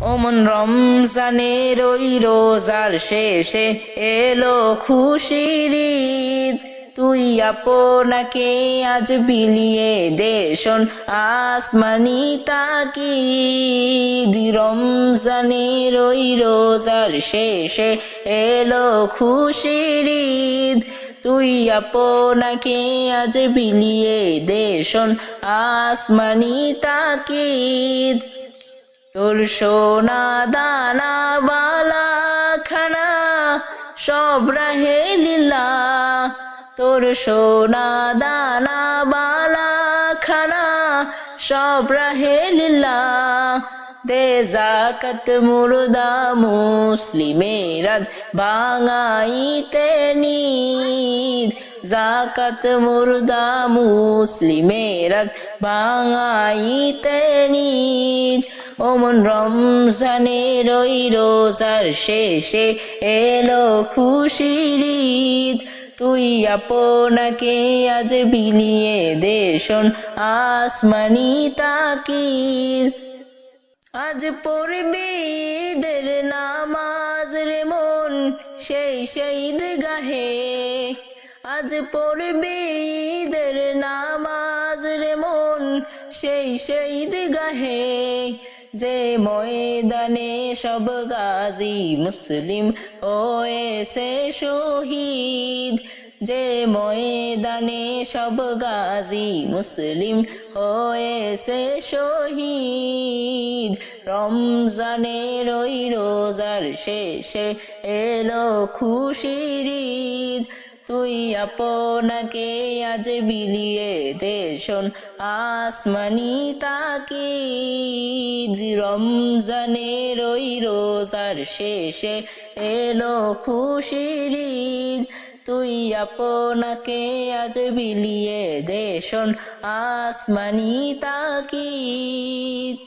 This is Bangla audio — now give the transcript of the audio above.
ওমন রমজানের ওই রোজার শেষে এলো খুশির ঈদ। তুই আপনাকে আজ বিলিয়ে দেশন আসমানি তাকিদ। রমজানের ওই রোজার শেষে এলো খুশির ঈদ। তুই আপনাকে আজ বিলিয়ে দেশন আসমানি তাকিদ। সোনা, দানা, বালা, খানা, সব রাহে লীলা। তোর সোনা, দানা, বালা, খানা, সব রাহে লীলা। দে জাকাত মুর্দা মুসলিমেরাজ ভাঙাইতে নিদ জাকাত মুর্দা মুসলিমেরাজ ভাঙাইতে নিদ ওমন রমজানের ওই রোজার শেষে এলো খুশির তুই আপনাকে আজ বিলিয়ে দেশন আসমানি তাকির। আজ পড়বে ঈদের নামাজ রে মন, সেই শহীদ গাহে আজ পড়বে, ঈদের নামাজ রে মন সেই শহীদ গাহে যে ময়দানে সব গাজী মুসলিম হয়েছে শহীদ, যে ময়দানে সব গাজী মুসলিম হয়েছে শহীদ। রমজানের ওই রোজার শেষে এলো খুশির ঈদ তুই আপনাকে আজ বিলিয়ে দেশন আসমানি তাকিদ রমজানের ওই রোজার শেষে এলো খুশির তুই আপনাকে আজ বিলিয়ে দেশন আসমানি তাকিদ